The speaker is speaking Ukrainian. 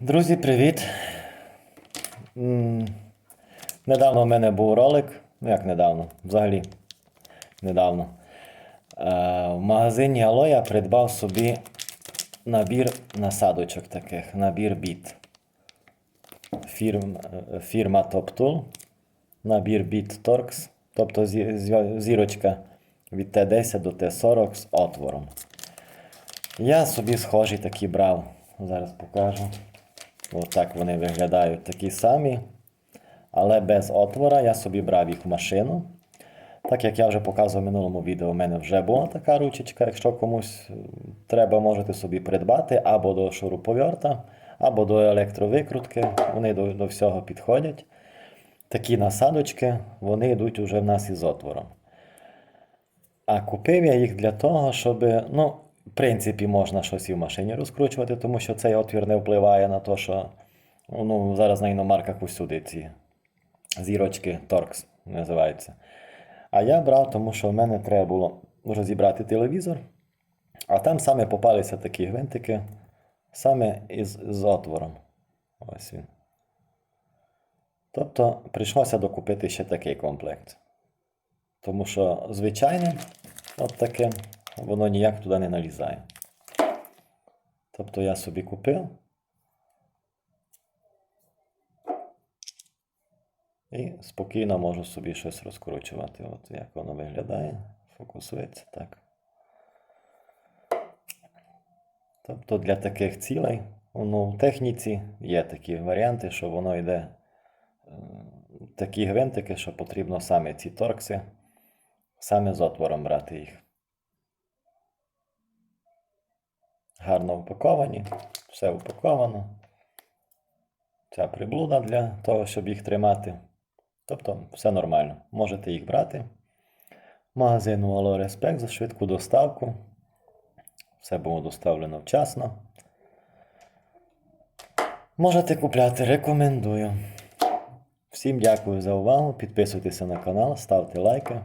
Друзі, привіт! Недавно в мене був ролик. Ну як недавно? Взагалі. Недавно. Е, В магазині Ало я придбав собі набір насадочок таких, набір біт. Е, фірма Top Tool. Набір біт Torx. Тобто зі- зі- зірочка від Т10 до Т40 з отвором. Я собі схожі такі брав. Зараз покажу. Отак вони виглядають такі самі. Але без отвора я собі брав їх в машину. Так як я вже показував в минулому відео, у мене вже була така ручечка. Якщо комусь е, треба, можете собі придбати або до шуруповерта, або до електровикрутки. Вони до, до всього підходять. Такі насадочки, вони йдуть уже в нас із отвором. А купив я їх для того, щоб, ну, принципі, можна щось і в машині розкручувати, тому що цей отвір не впливає на те, що ну, зараз на іномарках усюди ці зірочки Torx називаються. А я брав, тому що в мене треба було розібрати телевізор, а там саме попалися такі гвинтики, саме із, з отвором. Ось він. Тобто прийшлося докупити ще такий комплект. Тому що звичайним, от таке, воно ніяк туди не налізає. Тобто я собі купив. І спокійно можу собі щось розкручувати. От як воно виглядає. Фокусується так. Тобто для таких цілей, ну, в техніці є такі варіанти, що воно йде е, такі гвинтики, що потрібно саме ці торкси, саме з отвором брати їх. Гарно упаковані, все упаковано. Ця приблуда для того, щоб їх тримати. Тобто все нормально. Можете їх брати. Магазину Allo Respect за швидку доставку. Все було доставлено вчасно. Можете купляти, рекомендую. Всім дякую за увагу. Підписуйтеся на канал, ставте лайки.